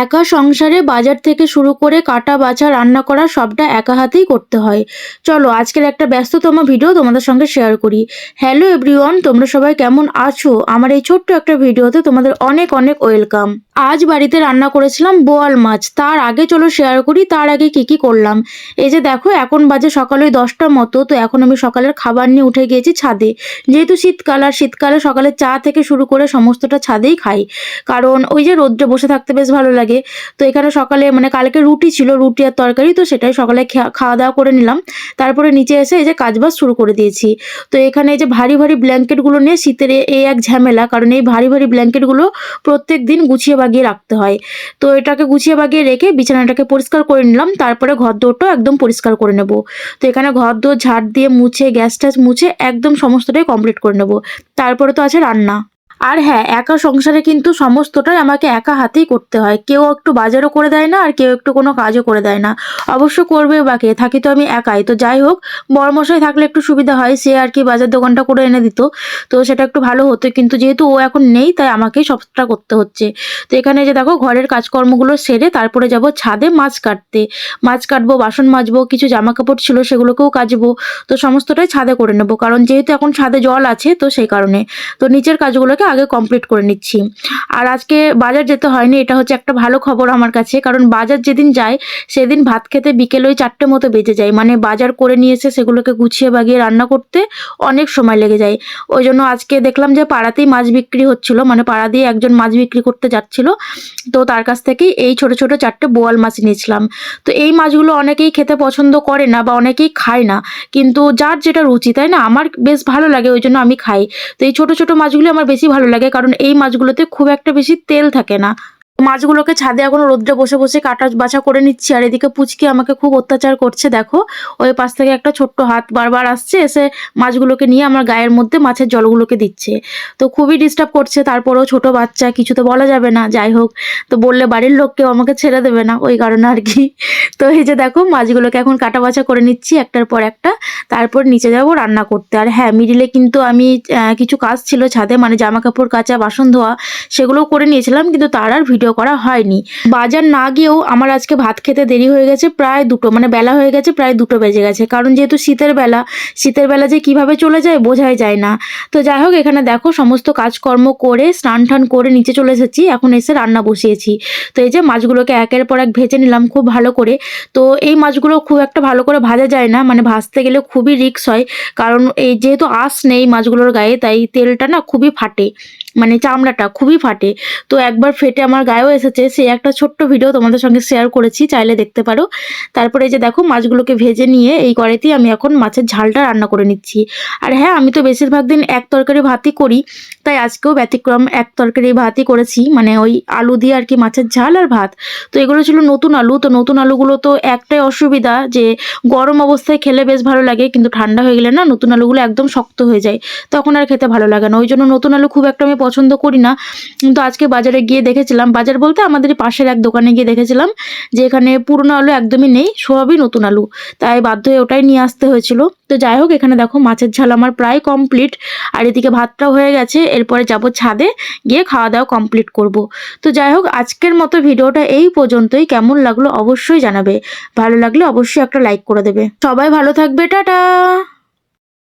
একা সংসারে বাজার থেকে শুরু করে কাটা, বাছা, রান্না করা সবটা একা হাতেই করতে হয়। চলো, আজকের একটা ব্যস্ততম ভিডিও তোমাদের সঙ্গে শেয়ার করি। হ্যালো এভরিওয়ান তোমরা সবাই কেমন আছো? আমার এই ছোট্ট একটা ভিডিওতে তোমাদের অনেক অনেক ওয়েলকাম আজ বাড়িতে রান্না করেছিলাম বোয়াল মাছ। তার আগে চলো শেয়ার করি, তার আগে কি কি করলাম। এই যে দেখো, এখন বাজে সকালে দশটার মতো, তো এখন আমি সকালের খাবার নিয়ে উঠে গিয়েছি ছাদে। যেহেতু শীতকাল, আর শীতকালে সকালে চা থেকে শুরু করে সমস্তটা ছাদেই খাই। কারণ ওই যে রোদ্রে বসে থাকতে বেশ ভালো লাগে তো এখানে সকালে মানে কালকে রুটি ছিল, রুটি আর তরকারি, তো সেটাই সকালে খাওয়া দাওয়া করে নিলাম। তারপরে নিচে এসে এই যে কাজবাজ শুরু করে দিয়েছি। তো এখানে এই যে ভারী ভারী ব্ল্যাঙ্কেটগুলো নিয়ে শীতের এই এক ঝামেলা, কারণ এই ভারী ভারী ব্ল্যাঙ্কেটগুলো প্রত্যেক দিন গুছিয়ে বাগিয়ে রাখতে হয়। তো এটাকে গুছিয়ে বাগিয়ে রেখে বিছানাটাকে পরিষ্কার করে নিলাম, তারপরে ঘর দৌড়টাও একদম পরিষ্কার করে নেব। তো এখানে ঘর দৌড় ঝাড় দিয়ে মুছে গ্যাস ট্যাস মুছে একদম সমস্তটাই কমপ্লিট করে নেব। তারপরে তো আছে রান্না। আর হ্যাঁ একা সংসারে কিন্তু সমস্তটাই আমাকে একা হাতেই করতে হয়। কেউ একটু বাজারও করে দেয় না আর কেউ একটু কোনো কাজও করে দেয় না। অবশ্য করবে বা কে, থাকি তো আমি একাই। তো যাই হোক বড়মশাই থাকলে একটু সুবিধা হয়, সে আর কি বাজার দোকানটা করে এনে দিত। তো সেটা একটু ভালো হতো, কিন্তু যেহেতু ও এখন নেই, তাই আমাকেই সবটা করতে হচ্ছে। তো এখানে যে দেখো, ঘরের কাজকর্মগুলো সেরে তারপরে যাব ছাদে মাছ কাটতে। মাছ কাটবো, বাসন মাজবো, কিছু জামা কাপড় ছিল সেগুলোকেও কাচবো। তো সমস্তটাই ছাদে করে নেব। কারণ যেহেতু এখন ছাদে জল আছে তো সেই কারণে। তো নিচের কাজগুলোকে আগে কমপ্লিট করে নিচ্ছি। আর আজকে বাজার যেতে হয়নি, এটা হচ্ছে একটা ভালো খবর আমার কাছে, কারণ বাজার যেদিন যায়, সেদিন ভাত খেতে বিকেল ওই চারটে মতো বেজে যায়। মানে বাজার করে নিয়ে এসে সেগুলোকে গুছিয়ে বাগিয়ে রান্না করতে অনেক সময় লেগে যায়। ওই জন্য আজকে দেখলাম যে পাড়াতেই মাছ বিক্রি হচ্ছিল মানে পাড়া দিয়ে একজন মাছ বিক্রি করতে যাচ্ছিল। তো তার কাছ থেকেই এই ছোট ছোট চারটে বোয়াল মাছ নিয়েছিলাম। তো এই মাছগুলো অনেকেই খেতে পছন্দ করে না বা অনেকেই খায় না, কিন্তু যার যেটা রুচি, তাই না? আমার বেশ ভালো লাগে, ওই জন্য আমি খাই। তো এই ছোট ছোট মাছগুলো আমার বেশি ভালো লাগে কারণ এই মাছগুলোতে খুব একটা বেশি তেল থাকে না। মাছগুলোকে ছাদে এখন রোদ্রে বসে বসে কাটা বাছা করে নিচ্ছি। আর এদিকে পুচকি আমাকে খুব অত্যাচার করছে, দেখো। ওই পাশ থেকে একটা ছোট্ট হাত বারবার আসছে, এসে মাছগুলোকে নিয়ে আমার গায়ের মধ্যে মাছের জলগুলোকে দিচ্ছে। তো খুবই ডিস্টার্ব করছে, তারপরেও ছোট বাচ্চা, কিছু তো বলা যাবে না, যাই হোক। তো বললে বাড়ির লোক কেউ আমাকে ছেড়ে দেবে না, ওই কারণে আর কি। তো এই যে দেখো, মাছগুলোকে এখন কাটা বাছা করে নিচ্ছি, একটার পর একটা। তারপর নিচে যাব রান্না করতে। আর হ্যাঁ মিডিলে কিন্তু আমি কিছু কাজ ছিল ছাদে মানে জামা কাপড় কাচা বাসন ধোয়া, সেগুলোও করে নিয়েছিলাম, কিন্তু তার আর ভিডিও করা হয়নি। বাজার না গিয়েও আমার আজকে ভাত খেতে দেরি হয়ে গেছে, প্রায় দুটো মানে বেলা হয়ে গেছে, প্রায় দুটো বেজে গেছে। কারণ যেহেতু শীতের বেলা শীতের বেলা যে কীভাবে চলে যায় বোঝাই যায় না। তো যাই হোক, এখানে দেখো সমস্ত কাজকর্ম করে, স্নান টান করে নিচে চলে এসেছি। এখন এসে রান্না বসিয়েছি। তো এই যে মাছগুলোকে একের পর এক ভেজে নিলাম খুব ভালো করে। তো এই মাছগুলো খুব একটা ভালো করে ভাজা যায় না মানে ভাজতে গেলে খুবই রিক্স হয়। কারণ এই যেহেতু আঁশ নেই মাছগুলোর গায়ে, তাই তেলটা না খুবই ফাটে। মানে চামড়াটা খুবই ফাটে। তো একবার ফেটে আমার গায়েও এসেছে সেই একটা ছোট্ট ভিডিও তোমাদের সঙ্গে শেয়ার করেছি, চাইলে দেখতে পারো। তারপরে যে দেখো, মাছগুলোকে ভেজে নিয়ে এই কড়াইতেই আমি এখন মাছের ঝালটা রান্না করে নিচ্ছি। আর হ্যাঁ আমি তো বেশিরভাগ দিন এক তরকারি ভাতই করি, তাই আজকেও ব্যতিক্রম এক তরকারি ভাতই করেছি মানে ওই আলু দিয়ে আর কি মাছের ঝাল আর ভাত। তো এগুলো ছিল নতুন আলু, তো নতুন আলুগুলো তো একটাই অসুবিধা যে গরম অবস্থায় খেলে বেশ ভালো লাগে, কিন্তু ঠান্ডা হয়ে গেলে না নতুন আলুগুলো একদম শক্ত হয়ে যায়, তখন আর খেতে ভালো লাগে না। ওই জন্য নতুন আলু খুব একটা আমি পছন্দ করি না। কিন্তু আজকে বাজারে গিয়ে দেখেছিলাম, বাজার বলতে আমাদের পাশের এক দোকানে গিয়ে দেখেছিলাম যে এখানে পুরনো আলু একদমই নেই সবই নতুন আলু। তাই বাধ্য হয়ে ওটাই নিয়ে আসতে হয়েছিল। তো যাই হোক, এখানে দেখো মাছের ঝাল আমার প্রায় কমপ্লিট আর এদিকে ভাতটাও হয়ে গেছে, এরপরে যাব ছাদে গিয়ে খাওয়া দাওয়া কমপ্লিট করব। তো যাই হোক, আজকের মতো ভিডিওটা এই পর্যন্তই। কেমন লাগল অবশ্যই জানাবে। ভালো লাগলে অবশ্যই একটা লাইক করে দেবে। সবাই ভালো থাকবে, টাটা!